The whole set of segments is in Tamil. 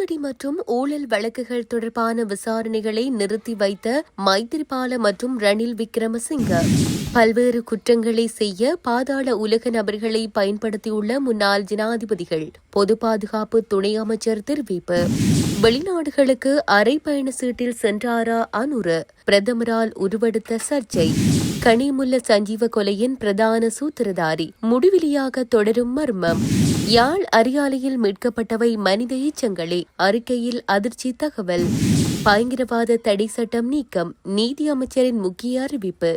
மோசடி மற்றும் ஊழல் வழக்குகள் தொடர்பான விசாரணைகளை நிறுத்தி வைத்த மைத்திரிபால மற்றும் ரணில் விக்ரமசிங்க. பல்வேறு குற்றங்களை செய்ய பாதாள உலக நபர்களை பயன்படுத்தியுள்ள முன்னாள் ஜனாதிபதிகள். பொது பாதுகாப்பு துணை அமைச்சர் தெரிவிப்பு. வெளிநாடுகளுக்கு அரை பயண சீட்டில் சென்றாரா அனுர. பிரதமரால் உருவெடுத்த சர்ச்சை. கனிமுல்ல சஞ்சீவ கொலையின் பிரதான சூத்திரதாரி. முடிவிலியாக தொடரும் மர்மம். யாழ் அரியாலையில் மீட்கப்பட்டவை மனித எச்சங்களே. அறிக்கையில் அதிர்ச்சி தகவல். பயங்கரவாத தடை சட்டம் நீக்கம். நீதி அமைச்சரின் முக்கிய அறிவிப்பு.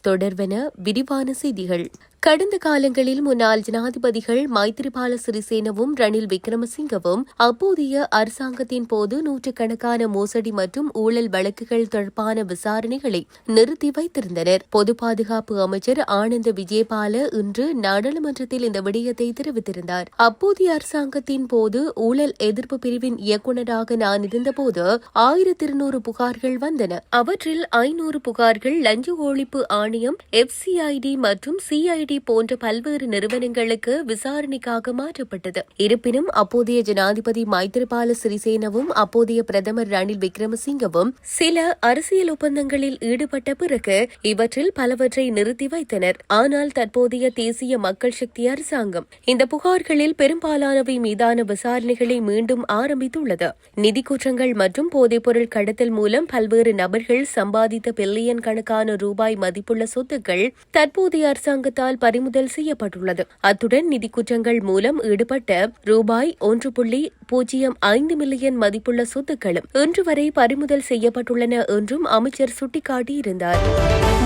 தொடர்வன விரிவான செய்திகள். கடந்த காலங்களில் முன்னாள் ஜனாதிபதிகள் மைத்திரிபால சிறிசேனவும் ரணில் விக்ரமசிங்கவும் அப்போதைய அரசாங்கத்தின் போது நூற்றுக்கணக்கான மோசடி மற்றும் ஊழல் வழக்குகள் தொடர்பான விசாரணைகளை நிறுத்தி வைத்திருந்தனர். பொது பாதுகாப்பு அமைச்சர் ஆனந்த விஜயபால இன்று நாடாளுமன்றத்தில் இந்த விடயத்தை தெரிவித்திருந்தார். அப்போதைய அரசாங்கத்தின் போது ஊழல் எதிர்ப்பு பிரிவின் இயக்குநராக நான் இருந்தபோது ஆயிரத்தி இருநூறு புகார்கள் வந்தன. அவற்றில் ஐநூறு புகார்கள் லஞ்ச ஒழிப்பு ஆணையம் எஃப்சிஐடி மற்றும் சிஐடி போன்ற பல்வேறு நிறுவனங்களுக்கு விசாரணைக்காக மாற்றப்பட்டது. இருப்பினும் அப்போதைய ஜனாதிபதி மைத்திரிபால சிறிசேனவும் அப்போதைய பிரதமர் ரணில் விக்ரமசிங்கவும் சில அரசியல் ஒப்பந்தங்களில் ஈடுபட்ட பிறகு இவற்றில் பலவற்றை நிறுத்தி வைத்தனர். ஆனால் தற்போதைய தேசிய மக்கள் சக்தி அரசாங்கம் இந்த புகார்களில் பெரும்பாலானவை மீதான விசாரணைகளை மீண்டும் ஆரம்பித்துள்ளது. நிதி குற்றங்கள் மற்றும் போதைப்பொருள் கடத்தல் மூலம் பல்வேறு நபர்கள் சம்பாதித்த பில்லியன் கணக்கான ரூபாய் மதிப்புள்ள சொத்துக்கள் தற்போதைய அரசாங்கத்தால் பறிமுதல் செய்யப்பட்டுள்ளது. அத்துடன் நிதி குற்றங்கள் மூலம் ஈடுபட்ட ரூபாய் ஒன்று புள்ளி பூஜ்ஜியம் ஐந்து மில்லியன் மதிப்புள்ள சொத்துக்களும் இன்று வரை பறிமுதல் செய்யப்பட்டுள்ளன என்றும் அமைச்சர் சுட்டிக்காட்டியிருந்தார்.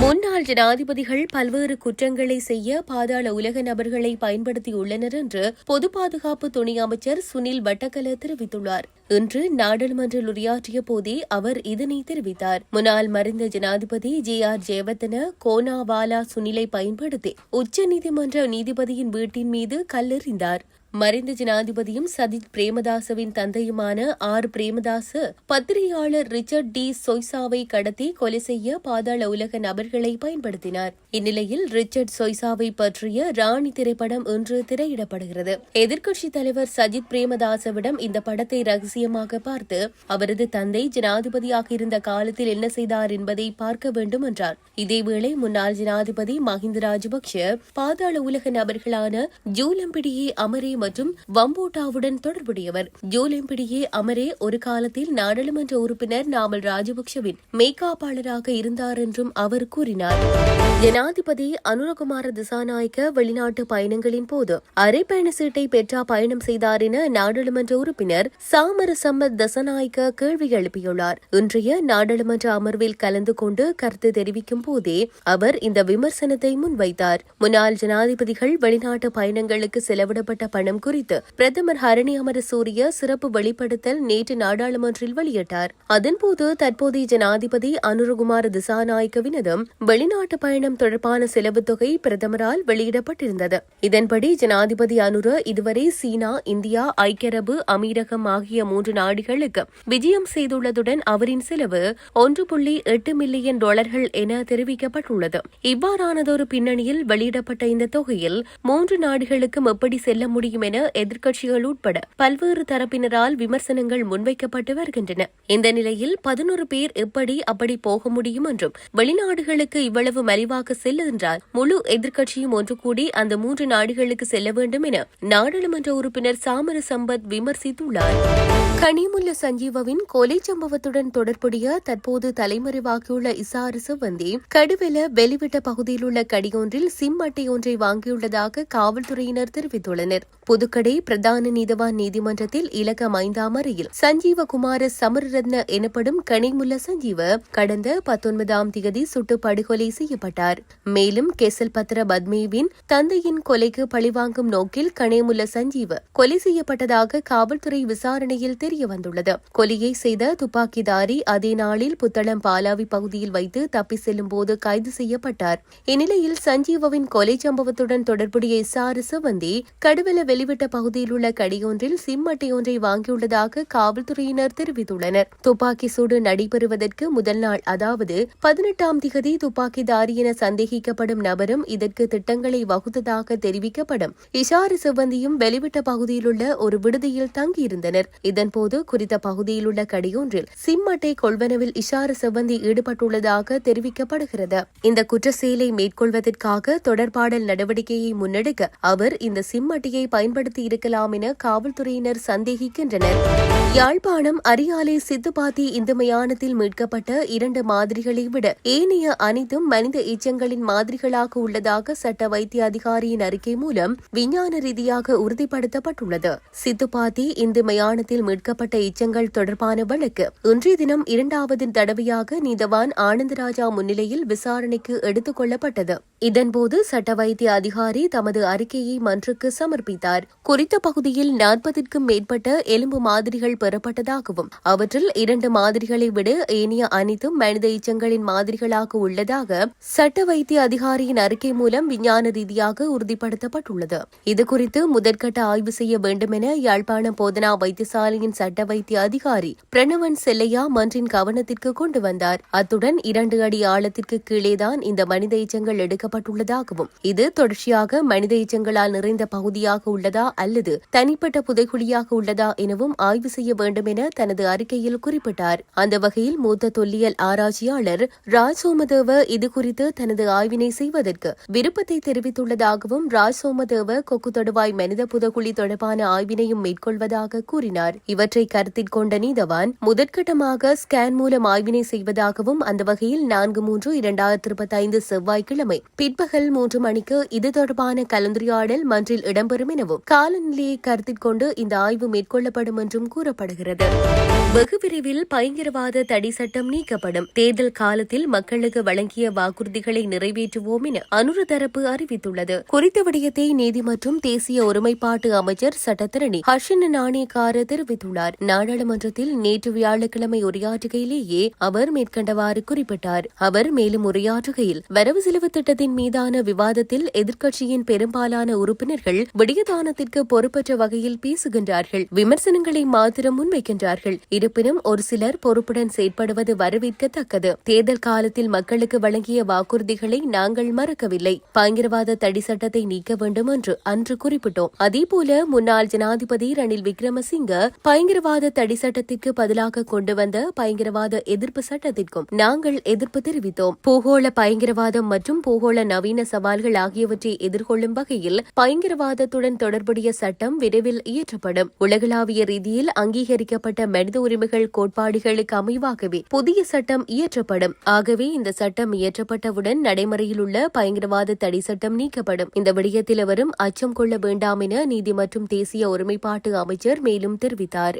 முன்னாள் ஜனாதிபதிகள் பல்வேறு குற்றங்களை செய்ய பாதாள உலக நபர்களை பயன்படுத்தியுள்ளனர் என்று பொது பாதுகாப்பு துணை அமைச்சர் சுனில் வட்டக்கல தெரிவித்துள்ளார். இன்று நாடாளுமன்றில் உரையாற்றிய போதே அவர் இதனை தெரிவித்தார். முன்னாள் மறைந்த ஜனாதிபதி ஜே ஆர் ஜெயவர்தன கோனாவாலா சுனிலை பயன்படுத்தி உச்சநீதிமன்ற நீதிபதியின் வீட்டின் மீது கல்லெறிந்தார். மறைந்த ஜனாதிபதியும் சதித் பிரேமதாசவின் தந்தையுமான ஆர். பிரேமதாச பத்திரிகையாளர் ரிச்சர்ட் டி. சொய்சாவை கடத்தி கொலை செய்ய பாதாள உலக நபர்களை பயன்படுத்தினார். இந்நிலையில் ரிச்சர்ட் சொய்சாவை பற்றிய ராணி திரைப்படம் இன்று திரையிடப்படுகிறது. எதிர்க்கட்சித் தலைவர் சஜித் பிரேமதாசவிடம் இந்த படத்தை ரகசியமாக பார்த்து அவரது தந்தை ஜனாதிபதியாக இருந்த காலத்தில் என்ன செய்தார் என்பதை பார்க்க வேண்டும் என்றார். இதேவேளை முன்னாள் ஜனாதிபதி மஹிந்த ராஜபக்ஷ பாதாள உலக நபர்களான ஜூலம்பிடியே அமரே மற்றும் வம்போட்டாவுடன் தொடர்புடையவர். ஜூலிம்பிடியே அமரே ஒரு காலத்தில் நாடாளுமன்ற உறுப்பினர் நாமல் ராஜபக்சவின் மேய்காப்பாளராக இருந்தார் என்றும் அவர் கூறினார். ஜனாதிபதி அனுரகுமார திசாநாயக்க வெளிநாட்டு பயணங்களின் போது அரை பயண சீட்டை பெற்றா பயணம் செய்தார் என நாடாளுமன்ற உறுப்பினர் சாமர சம்மத் தசநாயக்க கேள்வி எழுப்பியுள்ளார். இன்றைய நாடாளுமன்ற அமர்வில் கலந்து கொண்டு கருத்து தெரிவிக்கும் போதே அவர் இந்த விமர்சனத்தை முன்வைத்தார். முன்னாள் ஜனாதிபதிகள் வெளிநாட்டு பயணங்களுக்கு செலவிடப்பட்ட பணம் நிறுவனம் குறித்து பிரதமர் ஹரணி அமரசூரிய சிறப்பு வெளிப்படுத்தல் நேற்று நாடாளுமன்றில் வெளியிட்டார். அதன்போது தற்போதைய ஜனாதிபதி அனுரகுமார் திசாநாயக்கவினதும் வெளிநாட்டு பயணம் தொடர்பான செலவு தொகை பிரதமரால் வெளியிடப்பட்டிருந்தது. இதன்படி ஜனாதிபதி அனுர இதுவரை சீனா இந்தியா ஐக்கிய அரபு அமீரகம் ஆகிய மூன்று நாடுகளுக்கு விஜயம் செய்துள்ளதுடன் அவரின் செலவு ஒன்று புள்ளி எட்டு மில்லியன் டாலர்கள் என தெரிவிக்கப்பட்டுள்ளது. இவ்வாறானதொரு பின்னணியில் வெளியிடப்பட்ட இந்த தொகையில் மூன்று நாடுகளுக்கும் எப்படி செல்ல முடியும் வேண்டும் என எதிர்க்கட்சிகள் உட்பட பல்வேறு தரப்பினரால் விமர்சனங்கள் முன்வைக்கப்பட்டு வருகின்றன. இந்த நிலையில் பதினோரு பேர் எப்படி அப்படி போக முடியும் என்றும் வெளிநாடுகளுக்கு இவ்வளவு மலிவாக செல்லுகின்றால் முழு எதிர்க்கட்சியும் ஒன்று கூடி அந்த மூன்று நாடுகளுக்கு செல்ல வேண்டும் என நாடாளுமன்ற உறுப்பினர் சாமர சம்பத் விமர்சித்துள்ளார். கனிமுல்ல சஞ்சீவவின் கொலை சம்பவத்துடன் தொடர்புடைய தற்போது தலைமறைவாகியுள்ள இசாறு சிவந்தி கடுவெல வெளிவிட்ட பகுதியில் உள்ள கடியொன்றில் சிம் அட்டை ஒன்றை வாங்கியுள்ளதாக காவல்துறையினர் தெரிவித்துள்ளனர். புதுக்கடை பிரதான நீதவான் நீதிமன்றத்தில் இலக்கம் ஐந்தாம் அறையில் சஞ்சீவகுமார சமரரத்ன எனப்படும் கனிமுல்ல சஞ்சீவ கடந்த பத்தொன்பதாம் தேதி சுட்டு படுகொலை செய்யப்பட்டார். மேலும் கெசல் பத்திர பத்மேவின் தந்தையின் கொலைக்கு பழிவாங்கும் நோக்கில் கனிமுல்ல சஞ்சீவ கொலை செய்யப்பட்டதாக காவல்துறை விசாரணையில் தெரியவந்துள்ளது. கொலையை செய்த துப்பாக்கிதாரி அதே நாளில் புத்தளம் பாலாவி பகுதியில் வைத்து தப்பி செல்லும் போது கைது செய்யப்பட்டார். இந்நிலையில் சஞ்சீவவின் கொலை சம்பவத்துடன் தொடர்புடைய இசாறு சிவந்தி கடுவல வெளிவிட்ட பகுதியில் உள்ள கடியொன்றில் சிம் ஒன்றை வாங்கியுள்ளதாக காவல்துறையினர் தெரிவித்துள்ளனர். துப்பாக்கி சூடு நடைபெறுவதற்கு முதல் நாள் அதாவது பதினெட்டாம் திகதி துப்பாக்கிதாரி என சந்தேகிக்கப்படும் நபரும் இதற்கு திட்டங்களை வகுத்ததாக தெரிவிக்கப்படும். இஷாரு சிவந்தியும் வெளிவிட்ட பகுதியில் உள்ள ஒரு விடுதியில் தங்கியிருந்தனர். இதன்போது குறித்த பகுதியில் உள்ள கடையொன்றில் சிம் அட்டை கொள்வனவில் இஷாரு சிவந்தி ஈடுபட்டுள்ளதாக தெரிவிக்கப்படுகிறது. இந்த குற்ற செயலை மேற்கொள்வதற்காக தொடர்பாடல் நடவடிக்கையை முன்னெடுக்க அவர் இந்த சிம் அட்டையை பயன்படுத்தி இருக்கலாம் என காவல்துறையினர் சந்தேகிக்கின்றனர். யாழ்ப்பாணம் அரியாலை சித்துப்பாத்தி இந்த மயானத்தில் மீட்கப்பட்ட இரண்டு மாதிரிகளை விட ஏனைய அனைத்தும் மனித எச்சங்களின் மாதிரிகளாக உள்ளதாக சட்ட வைத்திய அதிகாரியின் அறிக்கை மூலம் விஞ்ஞான ரீதியாக உறுதிப்படுத்தப்பட்டுள்ளது. சித்துப்பாத்தி இந்து மயானத்தில் மீட்கப்பட்ட எச்சங்கள் தொடர்பான வழக்கு இன்றைய தினம் இரண்டாவது தடவையாக நீதவான் ஆனந்தராஜா முன்னிலையில் விசாரணைக்கு எடுத்துக் கொள்ளப்பட்டது. இதன்போது சட்ட வைத்திய அதிகாரி தமது அறிக்கையை மன்றுக்கு சமர்ப்பித்தார். குறித்த பகுதியில் நாற்பதிற்கும் மேற்பட்ட எலும்பு மாதிரிகள் பெறப்பட்டதாகவும் அவற்றில் இரண்டு மாதிரிகளை விட ஏனைய அனைத்தும் மனித எச்சங்களின் மாதிரிகளாக உள்ளதாக சட்ட வைத்திய அதிகாரியின் அறிக்கை மூலம் விஞ்ஞான ரீதியாக உறுதிப்படுத்தப்பட்டுள்ளது. இதுகுறித்து முதற்கட்ட ஆய்வு செய்ய வேண்டும் என யாழ்ப்பாண போதனா வைத்தியசாலையின் சட்ட வைத்திய அதிகாரி பிரணவன் செல்லையா மன்றின் கவனத்திற்கு கொண்டு வந்தார். அத்துடன் இரண்டு அடி ஆழத்திற்கு கீழேதான் இந்த மனித எச்சங்கள் எடுக்கப்பட்டுள்ளதாகவும் இது தொடர்ச்சியாக மனித எச்சங்களால் நிறைந்த பகுதியாக உள்ளதா அல்லது தனிப்பட்ட புதைகுழியாக உள்ளதா எனவும் ஆய்வு செய்ய வேண்டும் என தனது அறிக்கையில் குறிப்பிட்டார். அந்த வகையில் மூத்த தொல்லியல் ஆராய்ச்சியாளர் ராஜ் சோமதேவ இதுகுறித்து தனது ஆய்வினை செய்வதற்கு விருப்பத்தை தெரிவித்துள்ளதாகவும் ராஜ் சோமதேவ கொக்கு தொடுவாய் மனித புதகுழி தொடர்பான ஆய்வினையும் மேற்கொள்வதாக கூறினார். இவற்றை கருத்தில் கொண்ட நீதவான் முதற்கட்டமாக ஸ்கேன் மூலம் ஆய்வினை செய்வதாகவும் அந்த வகையில் நான்கு மூன்று இரண்டாயிரத்தி இருபத்தி ஐந்து செவ்வாய்க்கிழமை பிற்பகல் மூன்று மணிக்கு இது தொடர்பான கலந்துரையாடல் மன்றில் இடம்பெறும் எனவும் காலநிலையை கருத்தில் கொண்டு இந்த ஆய்வு மேற்கொள்ளப்படும் என்றும் கூறப்படுகிறது. வெகு விரைவில் பயங்கரவாத தடை சட்டம் நீக்கப்படும். தேர்தல் காலத்தில் மக்களுக்கு வழங்கிய வாக்குறுதிகளை நிறைவேற்றுவோம் என அனுர தரப்பு அறிவித்துள்ளது. குறித்த விடயத்தை நீதி மற்றும் தேசிய ஒருமைப்பாட்டு அமைச்சர் சட்டத்திரணி ஹர்ஷன் நாணயக்கார தெரிவித்துள்ளார். நாடாளுமன்றத்தில் நேற்று வியாழக்கிழமை உரையாற்றுகையிலேயே அவர் மேற்கண்டவாறு குறிப்பிட்டார். அவர் மேலும் உரையாற்றுகையில் வரவு செலவு திட்டத்தின் மீதான விவாதத்தில் எதிர்க்கட்சியின் பெரும்பாலான உறுப்பினர்கள் விடயதானத்திற்கு பொறுப்பற்ற வகையில் பேசுகின்றார்கள். விமர்சனங்களை மாத்திரம் முன்வைக்கின்றார்கள். இருப்பினும் ஒரு சிலர் பொறுப்புடன் செயற்படுவது வரவேற்கத்தக்கது. தேர்தல் காலத்தில் மக்களுக்கு வழங்கிய வாக்குறுதிகளை நாங்கள் மறக்கவில்லை. பயங்கரவாத தடி சட்டத்தை நீக்க வேண்டும் என்று அன்று குறிப்பிட்டோம். அதேபோல முன்னாள் ஜனாதிபதி ரணில் விக்ரமசிங்க பயங்கரவாத தடி சட்டத்திற்கு பதிலாக கொண்டு வந்த பயங்கரவாத எதிர்ப்பு சட்டத்திற்கும் நாங்கள் எதிர்ப்பு தெரிவித்தோம். பூகோள பயங்கரவாதம் மற்றும் பூகோள நவீன சவால்கள் ஆகியவற்றை எதிர்கொள்ளும் வகையில் பயங்கரவாதத்துடன் தொடர்புடைய சட்டம் விரைவில் இயற்றப்படும். உலகளாவிய ரீதியில் அங்கீகரிக்கப்பட்ட மனித உரிமைகள் கோட்பாடுகளுக்கு அமைவாகவே புதிய சட்டம் இயற்றப்படும். ஆகவே இந்த சட்டம் இயற்றப்பட்டவுடன் நடைமுறையில் உள்ள பயங்கரவாத தடை சட்டம் நீக்கப்படும். இந்த விடயத்தில் அவரும் அச்சம் கொள்ள வேண்டாம் என நீதி மற்றும் தேசிய ஒருமைப்பாட்டு அமைச்சர் மேலும் தெரிவித்தார்.